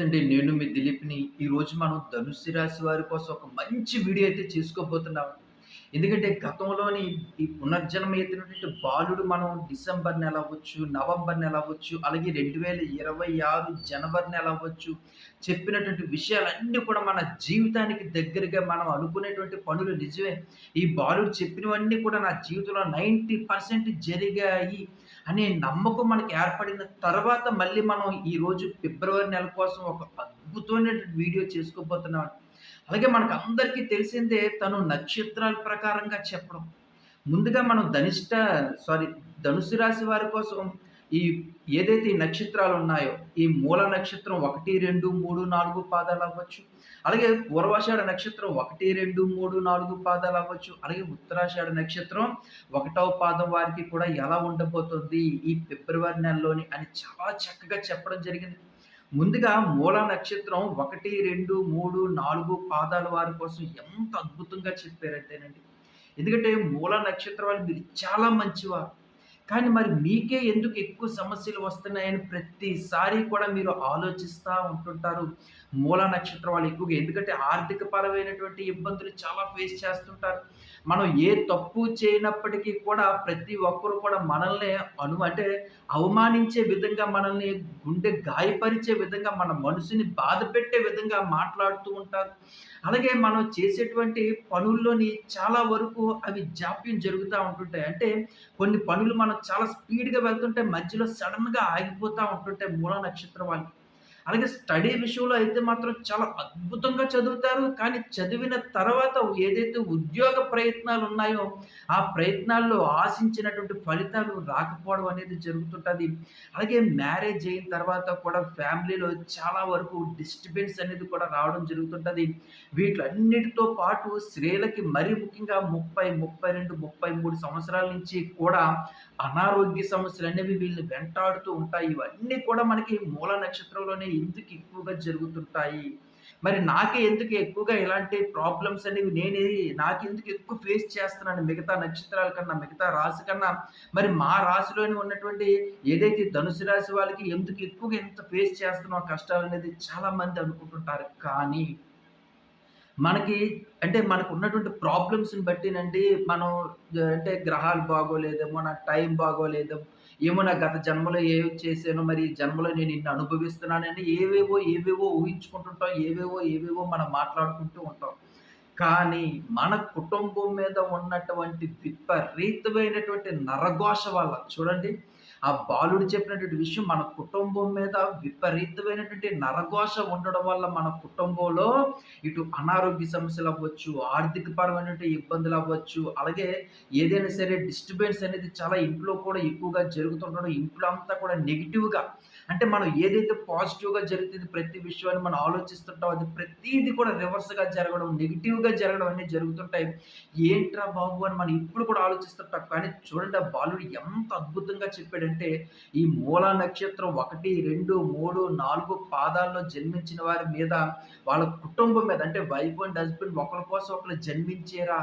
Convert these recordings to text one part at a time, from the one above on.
నమస్తే నేను మీ దిలీప్‌ని. ఈరోజు మనం ధనుసు రాశి వారి కోసం ఒక మంచి వీడియో అయితే చేసుకోబోతున్నాం. ఎందుకంటే గతంలోని ఈ పునర్జన్మ ఎత్తినటువంటి బాలుడు మనం డిసెంబర్ నెల అవ్వచ్చు, నవంబర్ నెల అవ్వచ్చు, అలాగే 2026 జనవరి నెల అవ్వచ్చు, చెప్పినటువంటి విషయాలన్నీ కూడా మన జీవితానికి దగ్గరగా మనం అనుకునేటువంటి పనులు నిజమే. ఈ బాలుడు చెప్పినవన్నీ కూడా నా జీవితంలో 90% జరిగాయి అనే నమ్మకం మనకి ఏర్పడిన తర్వాత మళ్ళీ మనం ఈరోజు ఫిబ్రవరి నెల కోసం ఒక అద్భుతమైనటువంటి వీడియో చేసుకోబోతున్నాం. అలాగే మనకు అందరికీ తెలిసిందే తను నక్షత్రాల ప్రకారంగా చెప్పడం. ముందుగా మనం ధనిష్ట సారీ ధనుసు రాశి వారి కోసం ఈ ఏదైతే ఈ నక్షత్రాలు ఉన్నాయో, ఈ మూల నక్షత్రం 1, 2, 3, 4 పాదాలు అవ్వచ్చు. అలాగే పూర్వాషాఢ నక్షత్రం 1, 2, 3, 4 పాదాలు అవ్వచ్చు. అలాగే ఉత్తరాషాఢ నక్షత్రం ఒకటవ పాదం వారికి కూడా ఎలా ఉండబోతుంది ఈ ఫిబ్రవరి నెలలోని అని చాలా చక్కగా చెప్పడం జరిగింది. ముందుగా మూల నక్షత్రం 1, 2, 3, 4 పాదాల వారి కోసం ఎంత అద్భుతంగా చెప్పారంటేనండి. ఎందుకంటే మూల నక్షత్రం వాళ్ళు మీరు చాలా మంచివారు. కానీ మరి మీకే ఎందుకు ఎక్కువ సమస్యలు వస్తున్నాయని ప్రతిసారి కూడా మీరు ఆలోచిస్తూ ఉంటుంటారు. మూల నక్షత్రం వాళ్ళు ఎక్కువగా ఎందుకంటే ఆర్థిక పరమైనటువంటి ఇబ్బందులు చాలా ఫేస్ చేస్తుంటారు. మనం ఏ తప్పు చేయనప్పటికీ కూడా ప్రతి ఒక్కరు కూడా మనల్ని అను అంటే అవమానించే విధంగా మనల్ని గుండె గాయపరిచే విధంగా మన మనసుని బాధపెట్టే విధంగా మాట్లాడుతూ ఉంటారు. అలాగే మనం చేసేటువంటి పనుల్లోని చాలా వరకు అవి జాప్యం జరుగుతూ ఉంటుంటాయి. అంటే కొన్ని పనులు మనం చాలా స్పీడ్‌గా వెళ్తుంటే మధ్యలో సడన్గా ఆగిపోతూ ఉంటుంటాయి మూల నక్షత్రం వాళ్ళకి. అలాగే స్టడీ విషయంలో అయితే మాత్రం చాలా అద్భుతంగా చదువుతారు. కానీ చదివిన తర్వాత ఏదైతే ఉద్యోగ ప్రయత్నాలు ఉన్నాయో, ఆ ప్రయత్నాల్లో ఆశించినటువంటి ఫలితాలు రాకపోవడం అనేది జరుగుతుంటుంది అలాగే మ్యారేజ్ అయిన తర్వాత కూడా ఫ్యామిలీలో చాలా వరకు డిస్టర్బెన్స్ అనేది కూడా రావడం జరుగుతుంటుంది వీటిలన్నిటితో పాటు స్త్రీలకి మరీ ముఖ్యంగా 30, 32, 33 సంవత్సరాల నుంచి కూడా అనారోగ్య సమస్యలు అనేవి వీళ్ళని వెంటాడుతూ ఉంటాయి. ఇవన్నీ కూడా మనకి మూల నక్షత్రంలోనే ఎందుకు ఎక్కువగా జరుగుతుంటాయి? మరి నాకే ఎందుకు ఎక్కువగా ఇలాంటి ప్రాబ్లమ్స్ అనేవి నేనే నాకెందుకు ఎక్కువ ఫేస్ చేస్తున్నాను మిగతా నక్షత్రాల కన్నా, మిగతా రాశి కన్నా మరి మా రాశిలోని ఉన్నటువంటి ఏదైతే ధనుసు రాశి వాళ్ళకి ఎందుకు ఎక్కువగా ఎంత ఫేస్ చేస్తున్నాం కష్టాలనేది చాలా మంది అనుకుంటుంటారు. కానీ మనకి అంటే మనకు ఉన్నటువంటి ప్రాబ్లమ్స్‌ని బట్టినండి మనం అంటే గ్రహాలు బాగోలేదేమో, నా టైం బాగోలేదేమో, ఏమో నా గత జన్మలో ఏవి చేశానో మరి ఈ జన్మలో నేను ఇన్ని అనుభవిస్తున్నానని ఏవేవో, ఏవేవో ఊహించుకుంటుంటాం. ఏవేవో, ఏవేవో మనం మాట్లాడుకుంటూ ఉంటాం. కానీ మన కుటుంబం మీద ఉన్నటువంటి విపరీతమైనటువంటి నరఘోష వల్ల చూడండి ఆ బాలుడు చెప్పినటువంటి విషయం మన కుటుంబం మీద విపరీతమైనటువంటి నరఘోష ఉండడం వల్ల మన కుటుంబంలో ఇటు అనారోగ్య సమస్యలు అవ్వచ్చు, ఆర్థిక పరమైనటువంటి ఇబ్బందులు అవ్వచ్చు, అలాగే ఏదైనా సరే డిస్టర్బెన్స్ అనేది చాలా ఇంట్లో కూడా ఎక్కువగా జరుగుతుండడం, ఇంట్లో అంతా కూడా నెగిటివ్గా అంటే మనం ఏదైతే పాజిటివ్‌గా జరుగుతుంది ప్రతి విషయాన్ని మనం ఆలోచిస్తుంటాం అది ప్రతీది కూడా రివర్స్‌గా జరగడం, నెగిటివ్గా జరగడం అన్నీ జరుగుతుంటాయి. ఏంట్రా బాబు! అని మనం ఇప్పుడు కూడా ఆలోచిస్తుంటాం. కానీ చూడండి ఆ బాలుడు ఎంత అద్భుతంగా చెప్పాడంటే ఈ మూల నక్షత్రం 1, 2, 3, 4 పాదాల్లో జన్మించిన వారి మీద వాళ్ళ కుటుంబం మీద అంటే వైఫ్ అండ్ హస్బెండ్ ఒకరి కోసం ఒకరు జన్మించేరా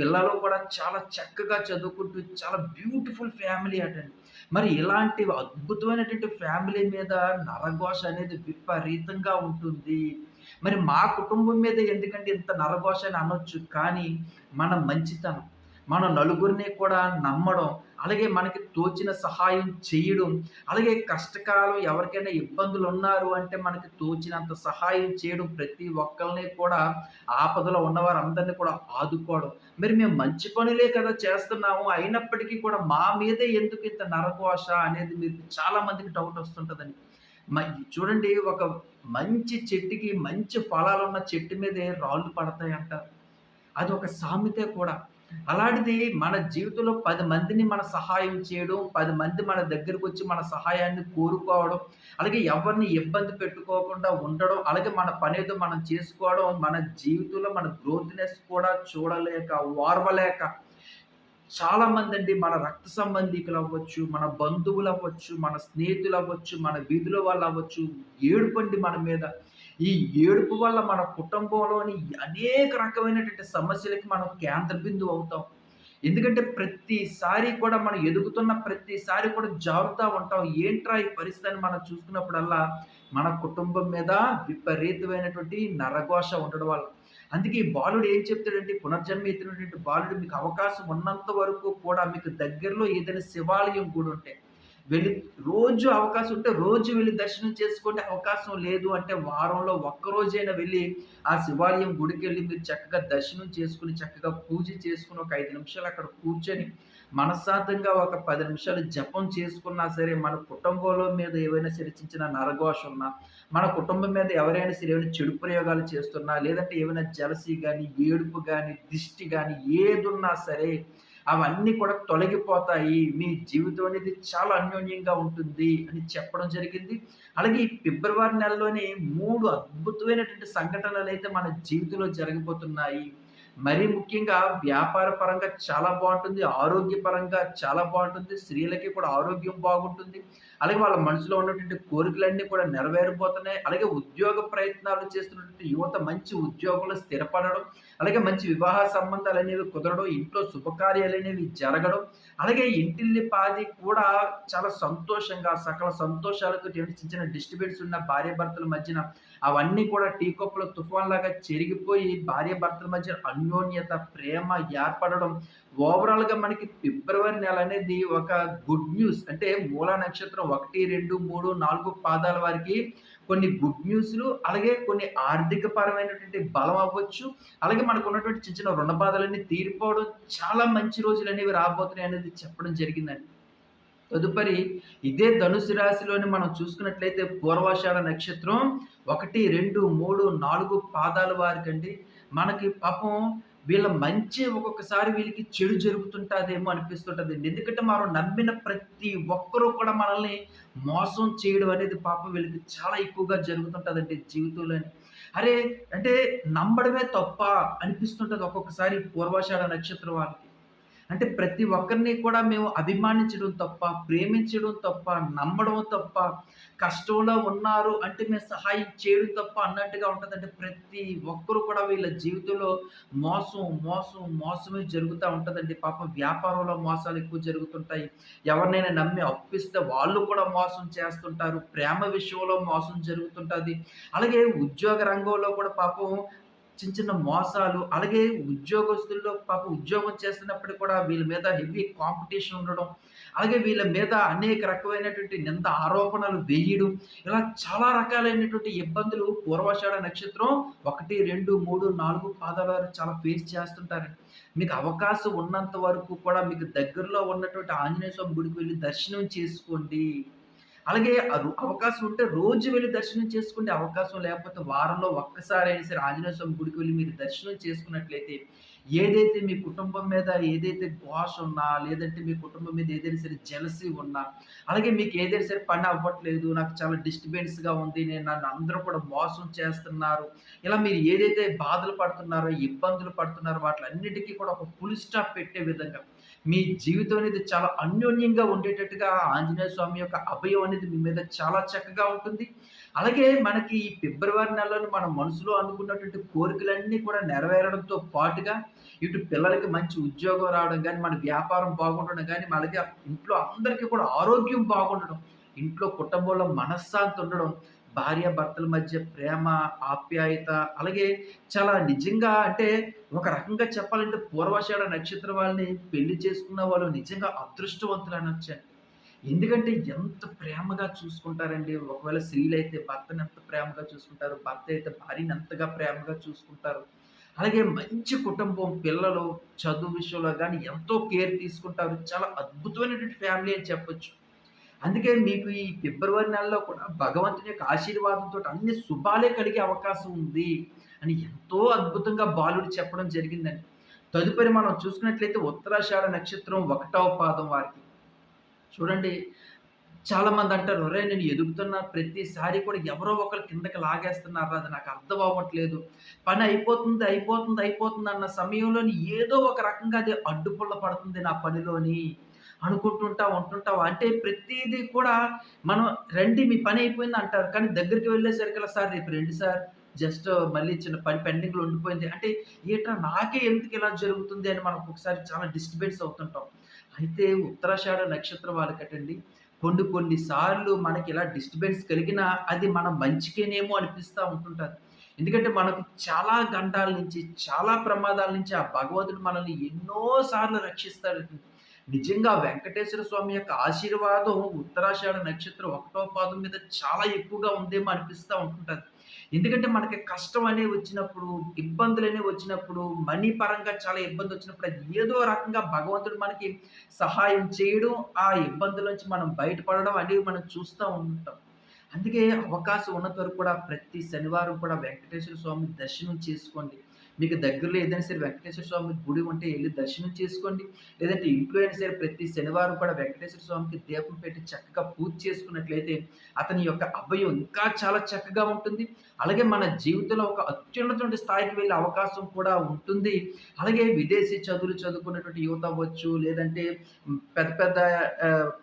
పిల్లలు కూడా చాలా చక్కగా చదువుకుంటూ చాలా బ్యూటిఫుల్ ఫ్యామిలీ అటండి. మరి ఇలాంటి అద్భుతమైనటువంటి ఫ్యామిలీ మీద నరఘోష అనేది విపరీతంగా ఉంటుంది. మరి మా కుటుంబం మీద ఎందుకంటే ఇంత నరఘోష అని అనొచ్చు. కానీ మన మంచితనం, మన నలుగురిని కూడా నమ్మడం, అలాగే మనకి తోచిన సహాయం చేయడం, అలాగే కష్టకాలం ఎవరికైనా ఇబ్బందులు ఉన్నారు అంటే మనకి తోచినంత సహాయం చేయడం, ప్రతి ఒక్కరిని కూడా ఆపదలో ఉన్నవారందరిని కూడా ఆదుకోవడం. మరి మేము మంచి పనులే కదా చేస్తున్నాము. అయినప్పటికీ కూడా మా మీదే ఎందుకు ఇంత నరకోశ అనేది మీకు చాలా మందికి డౌట్ వస్తుంటుందని మ చూడండి ఒక మంచి చెట్టుకి మంచి ఫలాలున్న చెట్టు మీదే రాళ్ళు పడతాయంట అది ఒక సామెతే కూడా. అలాంటిది మన జీవితంలో పది మందిని మన సహాయం చేయడం, పది మంది మన దగ్గరకు వచ్చి మన సహాయాన్ని కోరుకోవడం, అలాగే ఎవరిని ఇబ్బంది పెట్టుకోకుండా ఉండడం, అలాగే మన పనేదో మనం చేసుకోవడం, మన జీవితంలో మన గ్రోత్‌నెస్ కూడా చూడలేక, ఓర్వలేక చాలా మందండి మన రక్త సంబంధికులు అవ్వచ్చు మన బంధువులు అవ్వచ్చు మన స్నేహితులవ్వచ్చు, మన వీధిలో వాళ్ళవ్వచ్చు, ఏడుపండి మన మీద. ఈ ఏడుపు వల్ల మన కుటుంబంలోని అనేక రకమైనటువంటి సమస్యలకి మనం కేంద్ర బిందువు అవుతాం. ఎందుకంటే ప్రతిసారి కూడా మనం ఎదుగుతున్న ప్రతిసారి కూడా జారుతా ఉంటాం. ఏంట్రా ఈ పరిస్థితి అని మనం చూసుకున్నప్పుడల్లా మన కుటుంబం మీద విపరీతమైనటువంటి నరఘోష ఉండడం వల్ల. అందుకే ఈ బాలుడు ఏం చెప్తాడంటే పునర్జన్మ ఎత్తినటువంటి బాలుడు మీకు అవకాశం ఉన్నంత వరకు కూడా మీకు దగ్గరలో ఏదైనా శివాలయం కూడా ఉంటే వెళ్ళి రోజు అవకాశం ఉంటే రోజు వెళ్ళి దర్శనం చేసుకుంటే అవకాశం లేదు అంటే వారంలో ఒక్కరోజైనా వెళ్ళి ఆ శివాలయం గుడికి వెళ్ళి మీరు చక్కగా దర్శనం చేసుకుని చక్కగా పూజ చేసుకుని ఒక ఐదు నిమిషాలు అక్కడ కూర్చొని మనశ్శాంతంగా ఒక పది నిమిషాలు జపం చేసుకున్నా సరే మన కుటుంబంలో మీద ఏవైనా సరే చిన్న నరఘోష ఉన్నా మన కుటుంబం మీద ఎవరైనా సరే ఏమైనా చెడు ప్రయోగాలు చేస్తున్నా లేదంటే ఏమైనా జలసి కానీ ఏడుపు కానీ దిష్టి కానీ ఏదున్నా సరే అవన్నీ కూడా తొలగిపోతాయి. మీ జీవితం అనేది చాలా అన్యోన్యంగా ఉంటుంది అని చెప్పడం జరిగింది. అలాగే ఈ ఫిబ్రవరి నెలలోనే మూడు అద్భుతమైనటువంటి సంఘటనలు అయితే మన జీవితంలో జరగబోతున్నాయి. మరీ ముఖ్యంగా వ్యాపార పరంగా చాలా బాగుంటుంది. ఆరోగ్యపరంగా చాలా బాగుంటుంది. స్త్రీలకి కూడా ఆరోగ్యం బాగుంటుంది. అలాగే వాళ్ళ మనసులో ఉన్నటువంటి కోరికలన్నీ కూడా నెరవేరిపోతున్నాయి అలాగే ఉద్యోగ ప్రయత్నాలు చేస్తున్నటువంటి యువత మంచి ఉద్యోగంలో స్థిరపడడం అలాగే మంచి వివాహ సంబంధాలు అనేవి కుదరడం ఇంట్లో శుభకార్యాలు అనేవి జరగడం అలాగే ఇంటిల్లి పాది కూడా చాలా సంతోషంగా సకల సంతోషాలతో చిన్న చిన్న డిస్టర్బెన్స్ ఉన్న భార్య భర్తల మధ్యన అవన్నీ కూడా టీ కప్పుల తుఫాన్ లాగా చెరిగిపోయి భార్య భర్తల మధ్య అన్యోన్యత ప్రేమ ఏర్పడడం ఓవరాల్గా మనకి ఫిబ్రవరి నెల అనేది ఒక గుడ్ న్యూస్ అంటే మూల నక్షత్రం ఒకటి రెండు మూడు నాలుగు పాదాల వారికి కొన్ని గుడ్ న్యూస్లు అలాగే కొన్ని ఆర్థిక పరమైనటువంటి బలం అవ్వచ్చు. అలాగే మనకు ఉన్నటువంటి చిన్న చిన్న రుణ బాధలన్నీ తీరిపోవడం చాలా మంచి రోజులు అనేవి రాబోతున్నాయి అనేది చెప్పడం జరిగిందండి. తదుపరి ఇదే ధనుసు రాశిలోని మనం చూసుకున్నట్లయితే పూర్వాషాఢ నక్షత్రం ఒకటి రెండు మూడు నాలుగు పాదాల వారికండి. మనకి పాపం వీళ్ళ మంచి ఒక్కొక్కసారి వీళ్ళకి చెడు జరుగుతుంటుందేమో అనిపిస్తుంటుంది ఎందుకంటే మనం నమ్మిన ప్రతి ఒక్కరూ కూడా మనల్ని మోసం చేయడం అనేది పాపం వీళ్ళకి చాలా ఎక్కువగా జరుగుతుంటుందండి జీవితంలోని అరే అంటే నమ్మడమే తప్ప అనిపిస్తుంటుంది ఒక్కొక్కసారి పూర్వాషాఢ నక్షత్రం వాళ్ళకి. అంటే ప్రతి ఒక్కరిని కూడా మేము అభిమానించడం తప్ప ప్రేమించడం తప్ప నమ్మడం తప్ప కష్టంలో ఉన్నారు అంటే మేము సహాయం చేయడం తప్ప అన్నట్టుగా ఉంటుందంటే ప్రతి ఒక్కరు కూడా వీళ్ళ జీవితంలో మోసం మోసం మోసమే జరుగుతూ ఉంటుందండి. పాపం వ్యాపారంలో మోసాలు ఎక్కువ జరుగుతుంటాయి. ఎవరినైనా నమ్మి అప్పిస్తే వాళ్ళు కూడా మోసం చేస్తుంటారు. ప్రేమ విషయంలో మోసం జరుగుతుంటుంది. అలాగే ఉద్యోగ రంగంలో కూడా పాపం చిన్న చిన్న మోసాలు అలాగే ఉద్యోగస్తుల్లో పాప ఉద్యోగం చేస్తున్నప్పుడు కూడా వీళ్ళ మీద హెవీ కాంపిటీషన్ ఉండడం అలాగే వీళ్ళ మీద అనేక రకమైనటువంటి నింద ఆరోపణలు వేయడం ఇలా చాలా రకాలైనటువంటి ఇబ్బందులు పూర్వాషాఢ నక్షత్రం ఒకటి రెండు మూడు నాలుగు పాదాల చాలా ఫేస్ చేస్తుంటారు మీకు అవకాశం ఉన్నంత వరకు కూడా మీకు దగ్గరలో ఉన్నటువంటి ఆంజనేయ స్వామి గుడికి వెళ్ళి దర్శనం చేసుకోండి. అలాగే అవకాశం ఉంటే రోజు వెళ్ళి దర్శనం చేసుకుంటే అవకాశం లేకపోతే వారంలో ఒక్కసారి సరే ఆంజనేయ స్వామి గుడికి వెళ్ళి మీరు దర్శనం చేసుకున్నట్లయితే ఏదైతే మీ కుటుంబం మీద ఏదైతే ఘోష ఉన్నా లేదంటే మీ కుటుంబం మీద ఏదైనా సరే జలసి ఉన్నా అలాగే మీకు ఏదైనా సరే పని అవ్వట్లేదు నాకు చాలా డిస్టర్బెన్స్గా ఉంది నేను నన్ను అందరూ కూడా మోసం చేస్తున్నారు ఇలా మీరు ఏదైతే బాధలు పడుతున్నారో ఇబ్బందులు పడుతున్నారో వాటిలన్నిటికీ కూడా ఒక ఫుల్ స్టాప్ పెట్టే విధంగా మీ జీవితం అనేది చాలా అన్యోన్యంగా ఉండేటట్టుగా ఆంజనేయ స్వామి యొక్క అభయం అనేది మీ మీద చాలా చక్కగా ఉంటుంది. అలాగే మనకి ఈ ఫిబ్రవరి నెలలో మన మనసులో అనుకున్నటువంటి కోరికలన్నీ కూడా నెరవేరడంతో పాటుగా ఇటు పిల్లలకి మంచి ఉద్యోగం రావడం కానీ మన వ్యాపారం బాగుండడం కానీ అలాగే ఇంట్లో అందరికీ కూడా ఆరోగ్యం బాగుండడం ఇంట్లో కుటుంబంలో మనశ్శాంతి ఉండడం భార్య భర్తల మధ్య ప్రేమ ఆప్యాయత అలాగే చాలా నిజంగా అంటే ఒక రకంగా చెప్పాలంటే పూర్వశాల నక్షత్రం వాళ్ళని పెళ్ళి చేసుకున్న వాళ్ళు నిజంగా అదృష్టవంతులు అనొచ్చాను ఎందుకంటే ఎంత ప్రేమగా చూసుకుంటారండి. ఒకవేళ స్త్రీలు అయితే భర్తను ఎంత ప్రేమగా చూసుకుంటారు భర్త అయితే భార్యని ఎంతగా ప్రేమగా చూసుకుంటారు. అలాగే మంచి కుటుంబం పిల్లలు చదువు విషయంలో కానీ ఎంతో కేర్ తీసుకుంటారు. చాలా అద్భుతమైనటువంటి ఫ్యామిలీ అని చెప్పొచ్చు. అందుకే మీకు ఈ ఫిబ్రవరి నెలలో కూడా భగవంతుని యొక్క ఆశీర్వాదంతో అన్ని శుభాలే కలిగే అవకాశం ఉంది అని ఎంతో అద్భుతంగా బాలుడు చెప్పడం జరిగిందండి. తదుపరి మనం చూసుకున్నట్లయితే ఉత్తరాషాఢ నక్షత్రం ఒకటవ పాదం వారికి. చూడండి చాలామంది అంటారు ఒరే నేను ఎదుగుతున్న ప్రతిసారి కూడా ఎవరో ఒకరు కిందకి లాగేస్తున్నారు? అది నాకు అర్థం అవ్వట్లేదు. పని అయిపోతుంది అయిపోతుంది అయిపోతుంది అన్న సమయంలోని ఏదో ఒక రకంగా అది అడ్డుపుల్ల పడుతుంది నా పనిలోని. అనుకుంటుంటా ఉంటుంటావు అంటే ప్రతిదీ కూడా మనం రండి మీ పని అయిపోయింది అంటారు. కానీ దగ్గరికి వెళ్ళేసరికి సార్ రేపు రండి సార్. జస్ట్ మళ్ళీ చిన్న పని పెండింగ్లో ఉండిపోయింది. అంటే ఏటా నాకే ఎందుకు ఇలా జరుగుతుంది అని మనం ఒకసారి చాలా డిస్టర్బెన్స్ అవుతుంటాం. అయితే ఉత్తరాషాఢ నక్షత్రం వాళ్ళకటండి. కొన్ని కొన్ని సార్లు మనకి ఇలా డిస్టర్బెన్స్ కలిగినా అది మన మంచికేనేమో అనిపిస్తూ ఉంటుంటుంది. ఎందుకంటే మనకు చాలా గండాల నుంచి, చాలా ప్రమాదాల నుంచి ఆ భగవంతుడు మనల్ని ఎన్నోసార్లు రక్షిస్తాడు. నిజంగా వెంకటేశ్వర స్వామి యొక్క ఆశీర్వాదం ఉత్తరాషాఢ నక్షత్రం ఒకటో పాదం మీద చాలా ఎక్కువగా ఉందేమో అనిపిస్తూ ఉంటుంటుంది. ఎందుకంటే మనకి కష్టం అనేవి వచ్చినప్పుడు, ఇబ్బందులు అనేవి వచ్చినప్పుడు, మనీ పరంగా చాలా ఇబ్బందొచ్చినప్పుడు అది ఏదో రకంగా భగవంతుడు మనకి సహాయం చేయడం, ఆ ఇబ్బందుల నుంచి మనం బయటపడడం అనేవి మనం చూస్తూ ఉంటాం. అందుకే అవకాశం ఉన్నంత వరకు కూడా ప్రతి శనివారం కూడా వెంకటేశ్వర స్వామి దర్శనం చేసుకోండి. మీకు దగ్గరలో ఏదైనా సరే వెంకటేశ్వర స్వామి గుడి ఉంటే వెళ్ళి దర్శనం చేసుకోండి. లేదంటే ఇంట్లో అయినా సరే ప్రతి శనివారం కూడా వెంకటేశ్వర స్వామికి దీపం పెట్టి చక్కగా పూజ చేసుకున్నట్లయితే అతని యొక్క అభయం ఇంకా చాలా చక్కగా ఉంటుంది. అలాగే మన జీవితంలో ఒక అత్యున్నతమైన స్థాయికి వెళ్ళే అవకాశం కూడా ఉంటుంది. అలాగే విదేశీ చదువులు చదువుకున్నటువంటి యువత అవ్వచ్చు, లేదంటే పెద్ద పెద్ద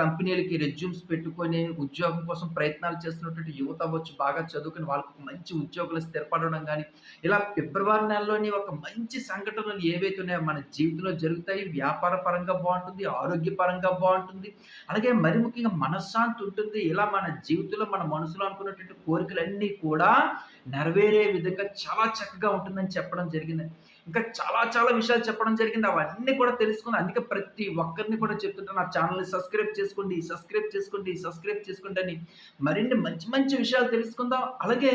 కంపెనీలకి రెజ్యూమ్స్ పెట్టుకొని ఉద్యోగం కోసం ప్రయత్నాలు చేస్తున్నటువంటి యువత అవ్వచ్చు, బాగా చదువుకుని వాళ్ళకు మంచి ఉద్యోగులు స్థిరపడడం కానీ ఇలా ఫిబ్రవరి నెలలో అనే ఒక మంచి సంఘటనలు ఏవైతే ఉన్నాయో మన జీవితంలో జరుగుతాయి. వ్యాపార పరంగా బావుంటుంది, ఆరోగ్యపరంగా బాగుంటుంది అలాగే మరి ముఖ్యంగా మనశ్శాంతి ఉంటుంది. ఇలా మన జీవితంలో మన మనసులో అనుకున్నటువంటి కోరికలన్నీ కూడా నెరవేరే విధంగా చాలా చక్కగా ఉంటుందని చెప్పడం జరిగింది ఇంకా చాలా చాలా విషయాలు చెప్పడం జరిగింది. అవన్నీ కూడా తెలుసుకుని అందుకే ప్రతి ఒక్కరిని కూడా చెప్తుంటాను. నా ఛానల్ని సబ్స్క్రైబ్ చేసుకోండి, సబ్స్క్రైబ్ చేసుకోండి, సబ్స్క్రైబ్ చేసుకోండి అని మరిన్ని మంచి మంచి విషయాలు తెలుసుకుందాం. అలాగే